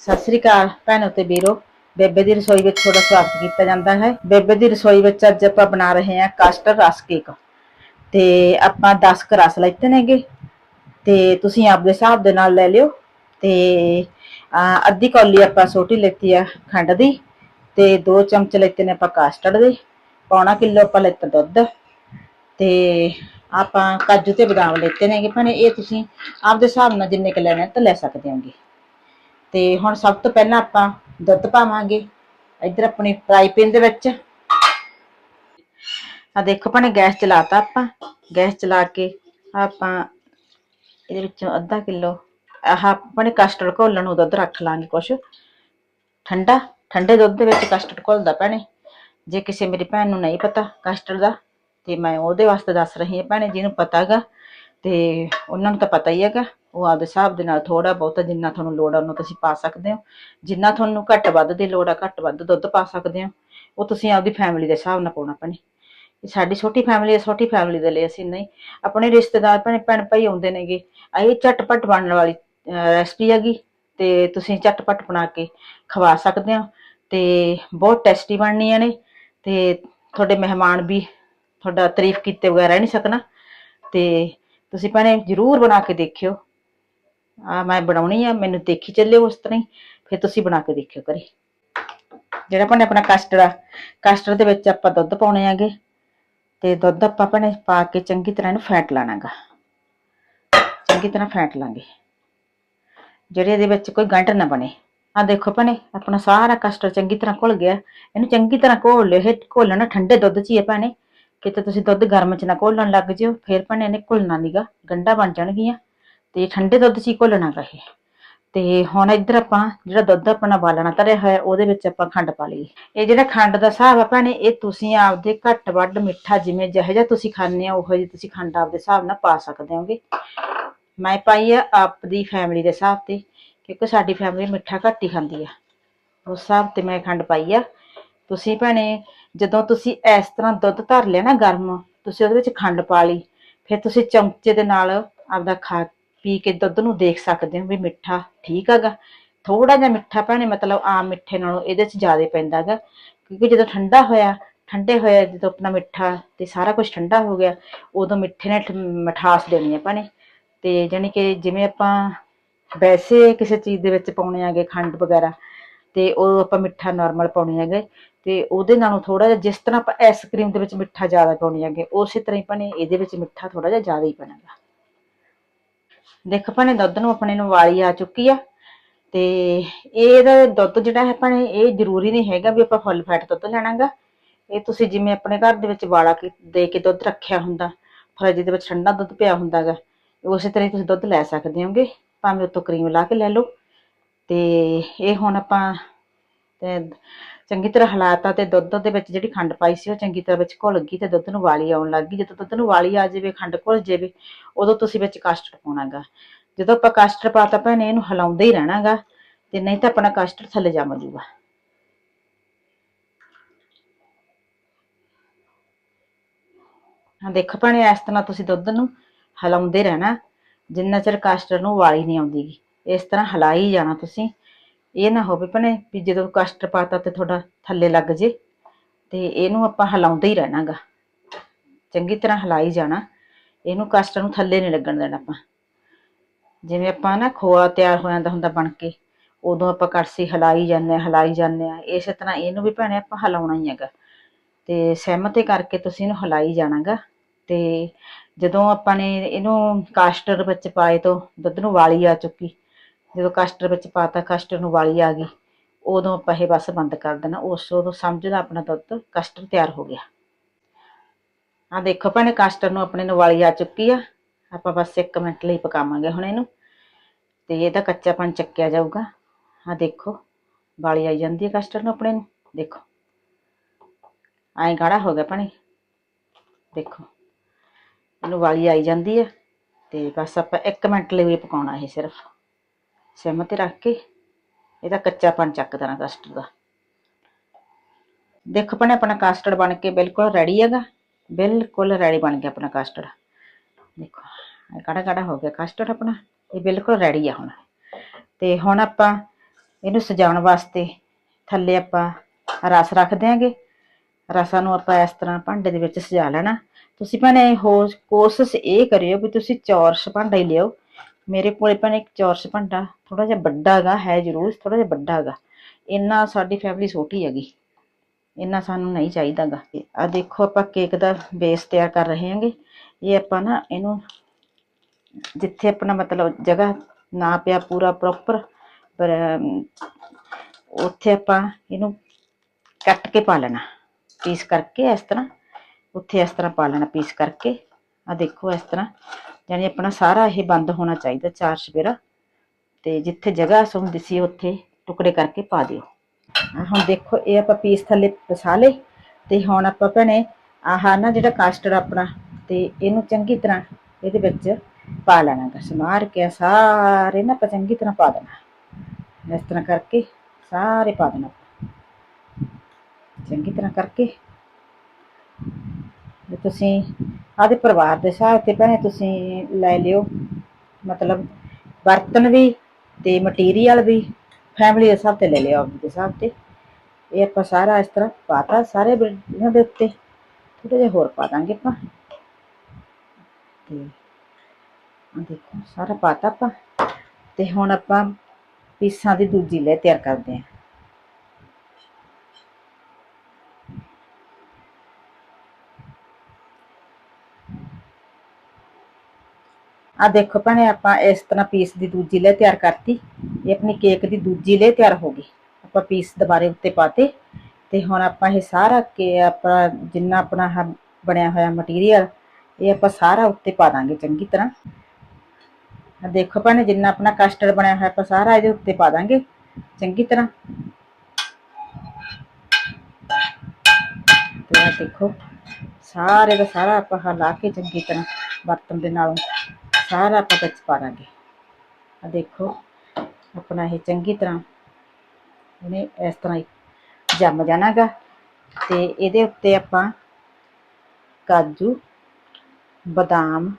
ਸਤਿ ਸ੍ਰੀ ਅਕਾਲ ਭੈਣੋ ਤੇ ਵੀਰੋ। ਬੇਬੇ ਦੀ ਰਸੋਈ ਵਿੱਚ ਤੁਹਾਡਾ ਸਵਾਗਤ ਕੀਤਾ ਜਾਂਦਾ ਹੈ। ਬੇਬੇ ਦੀ ਰਸੋਈ ਵਿੱਚ ਅੱਜ ਆਪਾਂ ਬਣਾ ਰਹੇ ਹਾਂ ਕਸਟਰਡ ਰਸ ਕੇਕ। ਤੇ ਆਪਾਂ 10 ਕੁ ਰਸ ਲੈਤੇ ਨੇਗੇ। ਤੇ ਤੁਸੀਂ ਆਪਦੇ ਹਿਸਾਬ ਦੇ ਨਾਲ ਲੈ ਲਿਓ। ਤੇ ਅੱਧੀ ਕੌਲੀ ਆਪਾਂ ਸੋਟੀ ਲੈਤੀ ਆ ਖੰਡ ਦੀ। ਤੇ 2 ਚਮਚ ਲੈਤੇ ਨੇ ਆਪਾਂ ਕਸਟਰਡ ਦੇ। ਪੌਣਾ ਕਿਲੋ ਆਪਾਂ ਲੈਤਾ ਦੁੱਧ। ਤੇ ਆਪਾਂ ਕਾਜੂ ਤੇ ਬਦਾਮ ਲੈਤੇ ਨੇਗੇ। ਭਾਵੇਂ ਇਹ ਤੁਸੀਂ ਆਪਦੇ ਹਿਸਾਬ ਨਾਲ ਜਿੰਨੇ ਕੁ ਲੈਣੇ ਤਾਂ ਲੈ ਸਕਦੇ ਹੋਗੇ। ਤੇ ਹੁਣ ਸਭ ਤੋਂ ਪਹਿਲਾਂ ਆਪਾਂ ਦੁੱਧ ਪਾਵਾਂਗੇ ਇੱਧਰ ਆਪਣੀ ਫਰਾਈ ਪੈਨ ਦੇ ਵਿੱਚ। ਆ ਦੇਖੋ ਭਾਣੇ, ਗੈਸ ਚਲਾਤਾ ਆਪਾਂ। ਗੈਸ ਚਲਾ ਕੇ ਆਪਾਂ ਇਹਦੇ ਵਿੱਚੋਂ ਅੱਧਾ ਕਿਲੋ ਆਹ ਆਪਣੇ ਕਸਟਰਡ ਘੋਲਣ ਨੂੰ ਦੁੱਧ ਰੱਖ ਲਾਂਗੇ ਕੁਛ। ਠੰਡਾ, ਠੰਡੇ ਦੁੱਧ ਦੇ ਵਿੱਚ ਕਸਟਰਡ ਘੋਲਦਾ ਭੈਣੇ। ਜੇ ਕਿਸੇ ਮੇਰੀ ਭੈਣ ਨੂੰ ਨਹੀਂ ਪਤਾ ਕਸਟਰਡ ਦਾ, ਤੇ ਮੈਂ ਉਹਦੇ ਵਾਸਤੇ ਦੱਸ ਰਹੀ ਹਾਂ ਭੈਣੇ, ਜਿਹਨੂੰ ਪਤਾ ਹੈਗਾ ਤੇ ਉਹਨਾਂ ਨੂੰ ਤਾਂ ਪਤਾ ਹੀ ਹੈਗਾ, ਉਹ ਆਪਦੇ ਹਿਸਾਬ ਦੇ ਨਾਲ ਥੋੜਾ ਬਹੁਤਾ ਜਿੰਨਾ ਤੁਹਾਨੂੰ ਲੋੜ ਆ, ਉਹਨੂੰ ਤੁਸੀਂ ਪਾ ਸਕਦੇ ਹੋ। ਜਿੰਨਾ ਤੁਹਾਨੂੰ ਘੱਟ ਵੱਧ ਦੀ ਲੋੜ ਆ, ਘੱਟ ਵੱਧ ਦੁੱਧ ਪਾ ਸਕਦੇ ਹੋ। ਉਹ ਤੁਸੀਂ ਆਪਦੀ ਫੈਮਿਲੀ ਦੇ ਹਿਸਾਬ ਨਾਲ ਪਾਉਣਾ ਭੈਣੇ। ਇਹ ਸਾਡੀ ਛੋਟੀ ਫੈਮਿਲੀ ਹੈ ਛੋਟੀ ਫੈਮਿਲੀ ਦੇ ਲਈ ਅਸੀਂ ਨਹੀਂ। ਆਪਣੇ ਰਿਸ਼ਤੇਦਾਰ ਭੈਣੇ, ਭੈਣ ਭਾਈ ਆਉਂਦੇ ਨੇਗੇ। ਆ ਇਹ ਝਟਪਟ ਬਣਨ ਵਾਲੀ ਰੈਸਪੀ ਹੈਗੀ ਤੇ ਤੁਸੀਂ ਝਟਪਟ ਬਣਾ ਕੇ ਖਵਾ ਸਕਦੇ ਹੋ ਤੇ ਬਹੁਤ ਟੇਸਟੀ ਬਣਨੀਆਂ ਨੇ। ਤੇ ਤੁਹਾਡੇ ਮਹਿਮਾਨ ਵੀ ਤੁਹਾਡਾ ਤਾਰੀਫ ਕੀਤੇ ਵਗੈਰਾ ਰਹਿ ਨਹੀਂ ਸਕਣਾ। ਤੇ ਤੁਸੀਂ ਭੈਣੇ ਜਰੂਰ ਬਣਾ ਕੇ ਦੇਖਿਓ। ਆ ਮੈਂ ਬਣਾਉਣੀ ਆ, ਮੈਨੂੰ ਦੇਖੀ ਚੱਲਿਓ ਉਸ ਤਰ੍ਹਾਂ ਹੀ, ਫਿਰ ਤੁਸੀਂ ਬਣਾ ਕੇ ਦੇਖਿਓ ਕਰੀ ਜਿਹੜਾ ਭੈਣੇ ਆਪਣਾ ਕਸਟਰਡ ਆ ਕਸਟਰਡ ਦੇ ਵਿੱਚ ਆਪਾਂ ਦੁੱਧ ਪਾਉਣੇ ਆਗੇ, ਤੇ ਦੁੱਧ ਆਪਾਂ ਭੈਣੇ ਪਾ ਕੇ ਚੰਗੀ ਤਰ੍ਹਾਂ ਇਹਨੂੰ ਫੈਂਟ ਲਾਣਾਗਾ। ਚੰਗੀ ਤਰ੍ਹਾਂ ਫੈਟ ਲਾਂਗੇ। ਜਿਹੜੇ ਇਹਦੇ ਵਿੱਚ ਕੋਈ ਗੰਢ ਨਾ ਬਣੇ। ਆ ਦੇਖੋ ਭੈਣੇ, ਆਪਣਾ ਸਾਰਾ ਕਸਟਰਡ ਚੰਗੀ ਤਰ੍ਹਾਂ ਘੁਲ ਗਿਆ। ਇਹਨੂੰ ਚੰਗੀ ਤਰ੍ਹਾਂ ਘੋਲ ਲਿਓ, ਇਹ ਘੋਲਣਾ ਠੰਡੇ ਦੁੱਧ 'ਚ ਹੀ ਹੈ ਭੈਣੇ। ਕਿਤੇ ਤੁਸੀਂ ਦੁੱਧ ਗਰਮ 'ਚ ਨਾ ਘੋਲਣ ਲੱਗ ਜਿਓ, ਫਿਰ ਭੈਣੇ ਇਹਨੇ ਘੁਲਣਾ ਨੀਗਾ, ਗੰਢਾ ਬਣ ਜਾਣਗੀਆਂ, ਤੇ ਠੰਡੇ ਦੁੱਧ 'ਚ ਹੀ ਘੋਲਣਾ ਰਹੇ ਤੇ ਹੁਣ ਇੱਧਰ ਆਪਾਂ ਜਿਹੜਾ ਦੁੱਧ ਆਪਣਾ ਬਾਲਣਾ ਧਰਿਆ ਹੋਇਆ, ਉਹਦੇ ਵਿੱਚ ਆਪਾਂ ਖੰਡ ਪਾ ਲਈ। ਇਹ ਜਿਹੜਾ ਖੰਡ ਦਾ ਹਿਸਾਬ ਆ ਭੈਣੇ, ਇਹ ਤੁਸੀਂ ਆਪਦੇ ਘੱਟ ਵੱਧ ਮਿੱਠਾ ਜਿਵੇਂ ਜਿਹੋ ਜਿਹਾ ਤੁਸੀਂ ਖਾਂਦੇ ਹੋ, ਉਹੋ ਜਿਹੀ ਤੁਸੀਂ ਖੰਡ ਆਪਦੇ ਹਿਸਾਬ ਨਾਲ ਪਾ ਸਕਦੇ ਹੋਗੇ। ਮੈਂ ਪਾਈ ਆ ਆਪਦੀ ਫੈਮਿਲੀ ਦੇ ਹਿਸਾਬ ਤੇ, ਕਿਉਂਕਿ ਸਾਡੀ ਫੈਮਿਲੀ ਮਿੱਠਾ ਘੱਟ ਹੀ ਖਾਂਦੀ ਆ। ਉਸ ਹਿਸਾਬ ਤੇ ਮੈਂ ਖੰਡ ਪਾਈ ਆ। ਤੁਸੀਂ ਭੈਣੇ ਜਦੋਂ ਤੁਸੀਂ ਇਸ ਤਰ੍ਹਾਂ ਦੁੱਧ ਧਰ ਲਿਆ ਨਾ ਗਰਮ, ਤੁਸੀਂ ਉਹਦੇ ਵਿੱਚ ਖੰਡ ਪਾ ਲਈ, ਫਿਰ ਤੁਸੀਂ ਚਮਚੇ ਦੇ ਨਾਲ ਆਪਦਾ ਖਾ, ਪੀ ਕੇ ਦੁੱਧ ਨੂੰ ਦੇਖ ਸਕਦੇ ਹੋ ਵੀ ਮਿੱਠਾ ਠੀਕ ਹੈਗਾ। ਥੋੜਾ ਜਿਹਾ ਮਿੱਠਾ ਭੈਣੇ, ਮਤਲਬ ਆਮ ਮਿੱਠੇ ਨਾਲੋਂ ਇਹਦੇ 'ਚ ਜ਼ਿਆਦਾ ਪੈਂਦਾ ਹੈਗਾ। ਕਿਉਂਕਿ ਜਦੋਂ ਠੰਡਾ ਹੋਇਆ, ਠੰਡੇ ਹੋਇਆ, ਜਦੋਂ ਆਪਣਾ ਮਿੱਠਾ ਤੇ ਸਾਰਾ ਕੁਝ ਠੰਡਾ ਹੋ ਗਿਆ, ਉਦੋਂ ਮਿੱਠੇ ਨੇ ਠ- ਮਿਠਾਸ ਦੇਣੀ ਹੈ ਭੈਣੇ। ਤੇ ਜਾਣੀ ਕਿ ਜਿਵੇਂ ਆਪਾਂ ਵੈਸੇ ਕਿਸੇ ਚੀਜ਼ ਦੇ ਵਿੱਚ ਪਾਉਣੇ ਆਗੇ ਖੰਡ ਵਗੈਰਾ, ਤੇ ਉਹ ਆਪਾਂ ਮਿੱਠਾ ਨਾਰਮਲ ਪਾਉਣੇ ਹੈਗੇ। ਤੇ ਉਹਦੇ ਨਾਲੋਂ ਥੋੜਾ ਜਿਹਾ ਜਿਸ ਤਰ੍ਹਾਂ ਆਪਾਂ ਆਈਸਕ੍ਰੀਮ ਦੇ ਵਿੱਚ ਮਿੱਠਾ ਜ਼ਿਆਦਾ ਪਾਉਣੇ ਹੈਗੇ, ਉਸੇ ਤਰ੍ਹਾਂ ਹੀ ਭੈਣੇ ਇਹਦੇ ਵਿੱਚ ਮਿੱਠਾ ਥੋੜਾ ਜਿਹਾ ਜ਼ਿਆਦਾ ਹੀ ਪੈਣਾਗਾ ਦੇਖੋ ਭੈਣੇ ਦੁੱਧ ਨੂੰ ਆਪਣੇ ਨੂੰ ਵਾਲੀ ਆ ਚੁੱਕੀ ਆ ਤੇ ਇਹਦਾ ਦੁੱਧ ਜਿਹੜਾ ਹੈ ਭੈਣੇ ਇਹ ਜ਼ਰੂਰੀ ਨਹੀਂ ਹੈਗਾ ਵੀ ਆਪਾਂ ਫੁੱਲ ਫੈਟ ਦੁੱਧ ਲੈਣਾਗਾ। ਇਹ ਤੁਸੀਂ ਜਿਵੇਂ ਆਪਣੇ ਘਰ ਦੇ ਵਿੱਚ ਵਾਲਾ ਦੇ ਕੇ ਦੁੱਧ ਰੱਖਿਆ ਹੁੰਦਾ ਫਰਿੱਜ ਦੇ ਵਿੱਚ ਠੰਡਾ ਦੁੱਧ ਪਿਆ ਹੁੰਦਾਗਾ, ਉਸੇ ਤਰ੍ਹਾਂ ਹੀ ਤੁਸੀਂ ਦੁੱਧ ਲੈ ਸਕਦੇ ਹੋਗੇ, ਭਾਵੇਂ ਉੱਤੋਂ ਕਰੀਮ ਲਾ ਕੇ ਲੈ ਲਓ। ਤੇ ਇਹ ਹੁਣ ਆਪਾਂ ਤੇ ਚੰਗੀ ਤਰ੍ਹਾਂ ਹਲਾਤਾ ਤੇ ਦੁੱਧ ਦੇ ਵਿੱਚ ਜਿਹੜੀ ਖੰਡ ਪਾਈ ਸੀ ਉਹ ਚੰਗੀ ਤਰ੍ਹਾਂ ਵਿੱਚ ਘੁਲ ਗਈ ਤੇ ਦੁੱਧ ਨੂੰ ਵਾਲੀ ਆਉਣ ਲੱਗ ਗਈ। ਜਦੋਂ ਦੁੱਧ ਨੂੰ ਵਾਲੀ ਆ ਜਾਵੇ, ਖੰਡ ਘੁਲ ਜਾਵੇ, ਉਦੋਂ ਤੁਸੀਂ ਵਿੱਚ ਕਸਟਰਡ ਪਾਉਣਾਗਾ। ਜਦੋਂ ਆਪਾਂ ਕਸਟਰਡ ਪਾਤਾ ਭੈਣੇ, ਇਹਨੂੰ ਹਿਲਾਉਂਦੇ ਹੀ ਰਹਿਣਾਗਾ ਤੇ ਨਹੀਂ ਤਾਂ ਆਪਣਾ ਕਸਟਰਡ ਥੱਲੇ ਜੰਮ ਜਾਊਗਾ। ਹਾਂ, ਦੇਖੋ ਭੈਣੇ, ਇਸ ਤਰ੍ਹਾਂ ਤੁਸੀਂ ਦੁੱਧ ਨੂੰ ਹਿਲਾਉਂਦੇ ਰਹਿਣਾ, ਜਿੰਨਾ ਚਿਰ ਕਸਟਰਡ ਨੂੰ ਵਾਲੀ ਨਹੀਂ ਆਉਂਦੀਗੀ ਇਸ ਤਰ੍ਹਾਂ ਹਿਲਾਈ ਜਾਣਾ ਤੁਸੀਂ। ਇਹ ਨਾ ਹੋਵੇ ਭੈਣੇ ਵੀ ਜਦੋਂ ਕਸਟਰਡ ਪਾਤਾ ਤੇ ਤੁਹਾਡਾ ਥੱਲੇ ਲੱਗ ਜੇ ਤੇ ਇਹਨੂੰ ਆਪਾਂ ਹਿਲਾਉਂਦੇ ਹੀ ਰਹਿਣਾਗਾ। ਚੰਗੀ ਤਰ੍ਹਾਂ ਹਿਲਾਈ ਜਾਣਾ। ਇਹਨੂੰ ਕਸਟਰਡ ਨੂੰ ਥੱਲੇ ਨਹੀਂ ਲੱਗਣ ਦੇਣਾ ਆਪਾਂ। ਜਿਵੇਂ ਆਪਾਂ ਨਾ ਖੋਆ ਤਿਆਰ ਹੋ ਜਾਂਦਾ ਹੁੰਦਾ ਬਣ ਕੇ, ਉਦੋਂ ਆਪਾਂ ਕੜਛੀ ਹਿਲਾਈ ਜਾਂਦੇ ਹਾਂ, ਹਿਲਾਈ ਜਾਂਦੇ ਆ ਇਸੇ ਤਰ੍ਹਾਂ ਇਹਨੂੰ ਵੀ ਭੈਣੇ ਆਪਾਂ ਹਿਲਾਉਣਾ ਹੀ ਹੈਗਾ। ਤੇ ਸਹਿਮਤੀ ਕਰਕੇ ਤੁਸੀਂ ਇਹਨੂੰ ਹਿਲਾਈ ਜਾਣਾਗਾ। ਤੇ ਜਦੋਂ ਆਪਾਂ ਨੇ ਇਹਨੂੰ ਕਾਸਟਰ ਵਿੱਚ ਪਾਏ ਤੋਂ ਦੁੱਧ ਨੂੰ ਵਾਲੀ ਆ ਚੁੱਕੀ ਜਦੋਂ ਕਾਸਟਰ ਵਿੱਚ ਪਾਤਾ, ਕਾਸਟਰ ਨੂੰ ਵਾਲੀ ਆ ਗਈ, ਉਦੋਂ ਆਪਾਂ ਇਹ ਬਸ ਬੰਦ ਕਰ ਦੇਣਾ। ਉਸ ਉਦੋਂ ਸਮਝਦਾ ਆਪਣਾ ਦੁੱਧ ਕਸਟਰ ਤਿਆਰ ਹੋ ਗਿਆ। ਆ ਦੇਖੋ ਭੈਣੇ, ਕਸਟਰ ਨੂੰ ਆਪਣੇ ਨੂੰ ਵਾਲੀ ਆ ਚੁੱਕੀ ਆ। ਆਪਾਂ ਬਸ 1 ਮਿੰਟ ਲਈ ਪਕਾਵਾਂਗੇ ਹੁਣ ਇਹਨੂੰ। ਤੇ ਇਹਦਾ ਕੱਚਾਪਣ ਚੱਕਿਆ ਜਾਊਗਾ। ਆ ਦੇਖੋ, ਵਾਲੀ ਆਈ ਜਾਂਦੀ ਹੈ ਕਸਟਰ ਨੂੰ ਆਪਣੇ ਨੂੰ। ਦੇਖੋ। ਐਂ ਗਾੜਾ ਹੋ ਗਿਆ ਭੈਣੇ। ਦੇਖੋ। ਇਹਨੂੰ ਵਾਲੀ ਆਈ ਜਾਂਦੀ ਹੈ ਤੇ ਬਸ ਆਪਾਂ 1 ਮਿੰਟ ਲਈ ਪਕਾਉਣਾ ਇਹ ਸਿਰਫ। ਸਿਮ ਤੇ ਰੱਖ ਕੇ ਇਹਦਾ ਕੱਚਾਪਣ ਚੱਕ ਦੇਣਾ ਕਸਟਰਡ ਦਾ। ਦੇਖੋ ਭੈਣੇ, ਆਪਣਾ ਕਸਟਰਡ ਬਣ ਕੇ ਬਿਲਕੁਲ ਰੈਡੀ ਹੈਗਾ। ਬਿਲਕੁਲ ਰੈਡੀ ਬਣ ਗਿਆ ਆਪਣਾ ਕਸਟਰਡ ਦੇਖੋ, ਇਹ ਕਾੜਾ ਕਾੜਾ ਹੋ ਗਿਆ ਕਸਟਰਡ ਆਪਣਾ। ਇਹ ਬਿਲਕੁਲ ਰੈਡੀ ਆ ਹੁਣ। ਤੇ ਹੁਣ ਆਪਾਂ ਇਹਨੂੰ ਸਜਾਉਣ ਵਾਸਤੇ ਥੱਲੇ ਆਪਾਂ ਰਸ ਰੱਖ ਦਿਆਂਗੇ। ਰਸਾਂ ਨੂੰ ਆਪਾਂ ਇਸ ਤਰ੍ਹਾਂ ਭਾਂਡੇ ਦੇ ਵਿੱਚ ਸਜਾ ਲੈਣਾ। ਤੁਸੀਂ ਭੈਣੇ ਹੋ ਕੋਸ਼ਿਸ਼ ਇਹ ਕਰਿਓ ਵੀ ਤੁਸੀਂ ਚੌਰਸ ਭਾਂਡਾ ਹੀ ਲਿਓ। ਮੇਰੇ ਕੋਲੇ ਭੈਣੇ ਇੱਕ ਚੌਰਸ ਭਾਂਡਾ ਥੋੜਾ ਜਿਹਾ ਵੱਡਾ ਹੈਗਾ, ਹੈ ਜ਼ਰੂਰ ਥੋੜਾ ਜਿਹਾ ਵੱਡਾ ਹੈਗਾ। ਇੰਨਾ ਸਾਡੀ ਫੈਮਿਲੀ ਛੋਟੀ ਹੈਗੀ, ਇੰਨਾ ਸਾਨੂੰ ਨਹੀਂ ਚਾਹੀਦਾਗਾ। ਆ ਦੇਖੋ ਆਪਾਂ ਕੇਕ ਦਾ ਬੇਸ ਤਿਆਰ ਕਰ ਰਹੇ ਹਾਂਗੇ। ਇਹ ਆਪਾਂ ਨਾ ਇਹਨੂੰ ਜਿੱਥੇ ਆਪਣਾ ਮਤਲਬ ਜਗ੍ਹਾ ਨਾ ਪਿਆ ਪੂਰਾ ਪ੍ਰੋਪਰ ਪਰ ਉੱਥੇ ਆਪਾਂ ਇਹਨੂੰ ਕੱਟ ਕੇ ਪਾ ਲੈਣਾ। ਪੀਸ ਕਰਕੇ ਇਸ ਤਰ੍ਹਾਂ, ਉੱਥੇ ਇਸ ਤਰ੍ਹਾਂ ਪਾ ਲੈਣਾ ਪੀਸ ਕਰਕੇ। ਆ ਦੇਖੋ ਇਸ ਤਰ੍ਹਾਂ ਯਾਨੀ ਆਪਣਾ ਸਾਰਾ ਇਹ ਬੰਦ ਹੋਣਾ ਚਾਹੀਦਾ ਚਾਰ ਸਵੇਰਾ। ਤੇ ਜਿੱਥੇ ਜਗ੍ਹਾ ਸੁੰਦੀ ਸੀ, ਉੱਥੇ ਟੁਕੜੇ ਕਰਕੇ ਪਾ ਦਿਓ। ਹੁਣ ਦੇਖੋ, ਇਹ ਆਪਾਂ ਪੀਸ ਥੱਲੇ ਪਸਾ ਲਏ। ਤੇ ਹੁਣ ਆਪਾਂ ਭੈਣੇ, ਆਹ ਨਾ ਜਿਹੜਾ ਕਾਸਟਰ ਆਪਣਾ, ਤੇ ਇਹਨੂੰ ਚੰਗੀ ਤਰ੍ਹਾਂ ਇਹਦੇ ਵਿੱਚ ਪਾ ਲੈਣਾ ਗਾ ਸਮਾਰ ਕੇ ਸਾਰੇ ਨਾ ਆਪਾਂ ਚੰਗੀ ਤਰ੍ਹਾਂ ਪਾ ਦੇਣਾ। ਇਸ ਤਰ੍ਹਾਂ ਕਰਕੇ ਸਾਰੇ ਪਾ ਦੇਣਾ ਚੰਗੀ ਤਰ੍ਹਾਂ ਕਰਕੇ ਜੇ ਤੁਸੀਂ ਆਦੇ ਪਰਿਵਾਰ ਦੇ ਹਿਸਾਬ ਤੇ ਭੈਣੇ ਤੁਸੀਂ ਲੈ ਲਿਓ। ਮਤਲਬ ਬਰਤਨ ਵੀ ਤੇ ਮਟੀਰੀਅਲ ਵੀ ਫੈਮਿਲੀ ਦੇ ਹਿਸਾਬ ਤੇ ਲੈ ਲਿਓ ਆਪਦੇ ਹਿਸਾਬ ਤੇ। ਇਹ ਆਪਾਂ ਸਾਰਾ ਇਸ ਤਰ੍ਹਾਂ ਪਾਤਾ ਸਾਰੇ ਬਰ- ਇਹਨਾਂ ਦੇ ਉੱਤੇ। ਥੋੜਾ ਜਿਹਾ ਹੋਰ ਪਾ ਦਾਂਗੇ ਆਪਾਂ। ਤੇ ਆਹ ਦੇਖੋ, ਸਾਰਾ ਪਾਤਾ ਆਪਾਂ। ਤੇ ਹੁਣ ਆਪਾਂ ਪੀਸਾਂ ਦੀ ਦੂਜੀ ਲੈ ਤਿਆਰ ਕਰਦੇ ਹਾਂ। ਆ ਦੇਖੋ ਭੈਣੇ, ਆਪਾਂ ਇਸ ਤਰ੍ਹਾਂ ਪੀਸ ਦੀ ਦੂਜੀ ਲੈ ਤਿਆਰ ਕਰਤੀ। ਇਹ ਆਪਣੀ ਕੇਕ ਦੀ ਦੂਜੀ ਲੈ ਤਿਆਰ ਹੋ ਗਈ। ਆਪਾਂ ਪੀਸ ਦੁਬਾਰੇ ਉੱਤੇ ਪਾਤੇ ਤੇ ਹੁਣ ਆਪਾਂ ਇਹ ਸਾਰਾ ਕੇ ਆਪਣਾ ਜਿੰਨਾ ਆਪਣਾ ਆਹ ਬਣਿਆ ਹੋਇਆ ਮਟੀਰੀਅਲ ਇਹ ਆਪਾਂ ਸਾਰਾ ਉੱਤੇ ਪਾ ਦਾਂਗੇ ਚੰਗੀ ਤਰ੍ਹਾਂ। ਆ ਦੇਖੋ ਭੈਣੇ, ਜਿੰਨਾ ਆਪਣਾ ਕਸਟਰਡ ਬਣਿਆ ਹੋਇਆ, ਆਪਾਂ ਸਾਰਾ ਇਹਦੇ ਉੱਤੇ ਪਾ ਦਾਂਗੇ ਚੰਗੀ ਤਰ੍ਹਾਂ। ਤੇ ਆ ਦੇਖੋ, ਸਾਰੇ ਦਾ ਸਾਰਾ ਆਪਾਂ ਹਿਲਾ ਕੇ ਚੰਗੀ ਤਰ੍ਹਾਂ ਬਰਤਨ ਦੇ ਨਾਲ ਸਾਰਾ ਆਪਾਂ ਵਿੱਚ ਪਾ ਦਾਂਗੇ। ਆ ਦੇਖੋ, ਆਪਣਾ ਇਹ ਚੰਗੀ ਤਰ੍ਹਾਂ ਇਹਨੇ ਇਸ ਤਰ੍ਹਾਂ ਹੀ ਜੰਮ ਜਾਣਾਗਾ ਤੇ ਇਹਦੇ ਉੱਤੇ ਆਪਾਂ ਕਾਜੂ, ਬਦਾਮ,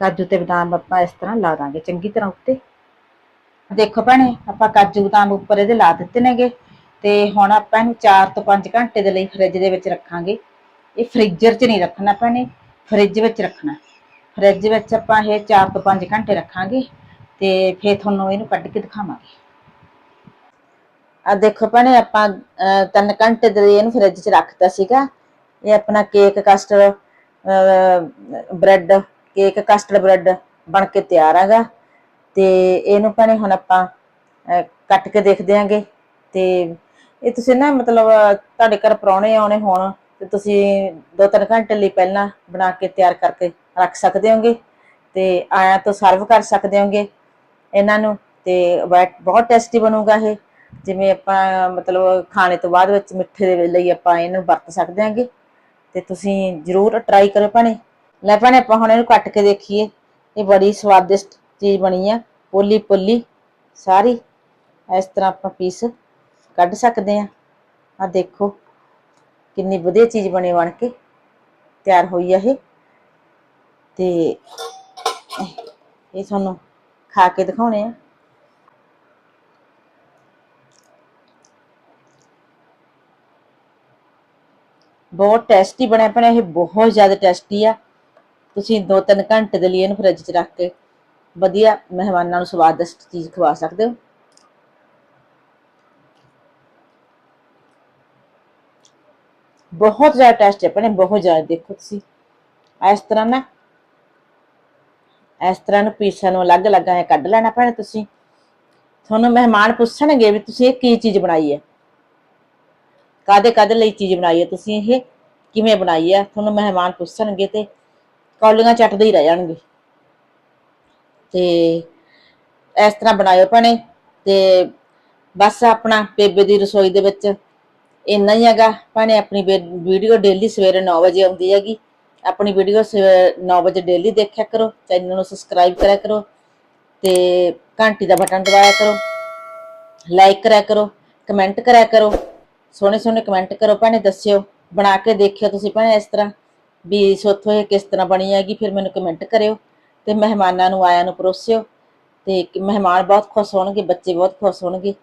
ਕਾਜੂ ਤੇ ਬਦਾਮ ਆਪਾਂ ਇਸ ਤਰ੍ਹਾਂ ਲਾ ਦਾਂਗੇ ਚੰਗੀ ਤਰ੍ਹਾਂ ਉੱਤੇ। ਦੇਖੋ ਭੈਣੇ, ਆਪਾਂ ਕਾਜੂ, ਬਦਾਮ ਉੱਪਰ ਇਹਦੇ ਲਾ ਦਿੱਤੇ ਨੇਗੇ ਤੇ ਹੁਣ ਆਪਾਂ ਇਹਨੂੰ 4 ਤੋਂ 5 ਘੰਟੇ ਦੇ ਲਈ ਫ੍ਰਿਜ ਦੇ ਵਿੱਚ ਰੱਖਾਂਗੇ। ਇਹ ਫ੍ਰੀਜ਼ਰ 'ਚ ਨਹੀਂ ਰੱਖਣਾ ਭੈਣੇ ਫ੍ਰਿਜ ਵਿੱਚ ਰੱਖਣਾ। ਫ੍ਰਿਜ ਵਿੱਚ ਆਪਾਂ ਇਹ 4 ਤੋਂ 5 ਘੰਟੇ ਰੱਖਾਂਗੇ ਤੇ ਫੇਰ ਤੁਹਾਨੂੰ ਇਹਨੂੰ ਕੱਢ ਕੇ ਦਿਖਾਵਾਂਗੇ। ਆ ਦੇਖੋ ਭੈਣੇ, ਆਪਾਂ 3 ਘੰਟੇ ਦੇ ਲਈ ਇਹਨੂੰ ਫ੍ਰਿਜ 'ਚ ਰੱਖਤਾ ਸੀਗਾ। ਇਹ ਆਪਣਾ cake custard bread cake custard bread ਬਣ ਕੇ ਤਿਆਰ ਹੈਗਾ। ਤੇ ਇਹਨੂੰ ਭੈਣੇ ਹੁਣ ਆਪਾਂ ਕੱਟ ਕੇ ਦੇਖਦੇ ਆਂਗੇ ਤੇ ਇਹ ਤੁਸੀਂ ਨਾ ਮਤਲਬ ਤੁਹਾਡੇ ਘਰ ਪ੍ਰਾਹੁਣੇ ਆਉਣੇ ਹੋਣ ਤੇ ਤੁਸੀਂ 2-3 ਘੰਟੇ ਲਈ ਪਹਿਲਾਂ ਬਣਾ ਕੇ ਤਿਆਰ ਕਰਕੇ ਰੱਖ ਸਕਦੇ ਹੋਗੇ ਤੇ ਆਇਆ ਤੋਂ ਸਰਵ ਕਰ ਸਕਦੇ ਹੋਗੇ ਇਹਨਾਂ ਨੂੰ ਤੇ ਬਹੁਤ ਟੇਸਟੀ ਬਣੂਗਾ ਇਹ। ਜਿਵੇਂ ਆਪਾਂ, ਮਤਲਬ ਖਾਣੇ ਤੋਂ ਬਾਅਦ ਵਿੱਚ ਮਿੱਠੇ ਦੇ ਲਈ ਆਪਾਂ ਇਹਨੂੰ ਵਰਤ ਸਕਦੇ ਹਾਂਗੇ ਤੇ ਤੁਸੀਂ ਜਰੂਰ ਟਰਾਈ ਕਰੋ ਭੈਣੇ। ਲੈ ਭੈਣੇ ਆਪਾਂ ਹੁਣ ਇਹਨੂੰ ਕੱਟ ਕੇ ਦੇਖੀਏ। ਇਹ ਬੜੀ ਸਵਾਦਿਸ਼ਟ ਚੀਜ਼ ਬਣੀ ਆ ਪੋਲੀ ਪੋਲੀ ਸਾਰੀ। ਇਸ ਤਰ੍ਹਾਂ ਆਪਾਂ ਪੀਸ ਕੱਢ ਸਕਦੇ ਆ। ਆ ਦੇਖੋ। ਕਿੰਨੀ ਵਧੀਆ ਚੀਜ਼ ਬਣੀ ਬਣ ਕੇ ਤਿਆਰ ਹੋਈ ਆ ਇਹ। ਤੇ ਇਹ ਤੁਹਾਨੂੰ ਖਾ ਕੇ ਦਿਖਾਉਣੇ ਆ। ਬਹੁਤ ਟੇਸਟੀ ਬਣਿਆ ਪਿਆ, ਇਹ ਬਹੁਤ ਜ਼ਿਆਦਾ ਟੇਸਟੀ ਆ। ਤੁਸੀਂ 2-3 ਘੰਟੇ ਦੇ ਲਈ ਇਹਨੂੰ ਫ੍ਰਿਜ 'ਚ ਰੱਖ ਕੇ ਵਧੀਆ ਮਹਿਮਾਨਾਂ ਨੂੰ ਸਵਾਦਿਸ਼ਟ ਚੀਜ਼ ਖਵਾ ਸਕਦੇ ਹੋ। ਬਹੁਤ ਜ਼ਿਆਦਾ ਟੇਸਟ ਹੈ ਭੈਣੇ ਬਹੁਤ ਜ਼ਿਆਦਾ ਦੇਖੋ ਤੁਸੀਂ। ਇਸ ਤਰ੍ਹਾਂ ਨਾ, ਇਸ ਤਰ੍ਹਾਂ ਨੂੰ ਪੀਸਾਂ ਨੂੰ ਅਲੱਗ ਅਲੱਗ ਐ ਕੱਢ ਲੈਣਾ ਭੈਣੇ ਤੁਸੀਂ। ਤੁਹਾਨੂੰ ਮਹਿਮਾਨ ਪੁੱਛਣਗੇ ਵੀ ਤੁਸੀਂ ਇਹ ਕੀ ਚੀਜ਼ ਬਣਾਈ ਹੈ ਕਾਦੇ ਕਾਦੇ ਲਈ ਚੀਜ਼ ਬਣਾਈ ਹੈ ਤੁਸੀਂ ਇਹ? ਕਿਵੇਂ ਬਣਾਈ ਹੈ ਤੁਹਾਨੂੰ ਮਹਿਮਾਨ ਪੁੱਛਣਗੇ ਤੇ ਕੌਲੀਆਂ ਚੱਟਦੇ ਹੀ ਰਹਿ ਜਾਣਗੇ। ਤੇ ਇਸ ਤਰ੍ਹਾਂ ਬਣਾਇਓ ਭੈਣੇ ਤੇ ਬਸ ਆਪਣਾ ਬੇਬੇ ਦੀ ਰਸੋਈ ਦੇ ਵਿੱਚ ਇੰਨਾ ਹੀ ਹੈਗਾ। ਭੈਣੇ ਆਪਣੀ ਵੀਡੀਓ ਡੇਲੀ ਸਵੇਰੇ 9 ਵਜੇ ਆਉਂਦੀ ਹੈਗੀ। ਆਪਣੀ ਵੀਡੀਓ 9 ਵਜੇ ਡੇਲੀ ਦੇਖਿਆ ਕਰੋ। ਚੈਨਲ ਨੂੰ ਸਬਸਕ੍ਰਾਈਬ ਕਰਿਆ ਕਰੋ ਤੇ ਘੰਟੀ ਦਾ ਬਟਨ ਦਬਾਇਆ ਕਰੋ। ਲਾਈਕ ਕਰਿਆ ਕਰੋ ਕਮੈਂਟ ਕਰਿਆ ਕਰੋ। ਸੋਹਣੇ ਸੋਹਣੇ ਕਮੈਂਟ ਕਰੋ ਭੈਣੇ, ਦੱਸਿਓ। ਬਣਾ ਕੇ ਦੇਖਿਓ ਤੁਸੀਂ ਭੈਣੇ ਇਸ ਤਰ੍ਹਾਂ ਵੀ ਸੋਥੋਂ ਇਹ ਕਿਸ ਤਰ੍ਹਾਂ ਬਣੀ ਹੈਗੀ, ਫਿਰ ਮੈਨੂੰ ਕਮੈਂਟ ਕਰਿਓ ਤੇ ਮਹਿਮਾਨਾਂ ਨੂੰ, ਆਇਆਂ ਨੂੰ ਪਰੋਸਿਓ ਤੇ ਮਹਿਮਾਨ ਬਹੁਤ ਖੁਸ਼ ਹੋਣਗੇ, ਬੱਚੇ ਬਹੁਤ ਖੁਸ਼ ਹੋਣਗੇ।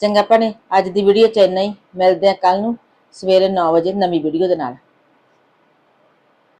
ਚੰਗਾ ਭੈਣੇ, ਅੱਜ ਦੀ ਵੀਡੀਓ ਚ ਇੰਨਾ ਹੀ। ਮਿਲਦੇ ਆ ਕੱਲ ਨੂੰ ਸਵੇਰੇ 9 ਵਜੇ ਨਵੀਂ ਵੀਡੀਓ ਦੇ ਨਾਲ।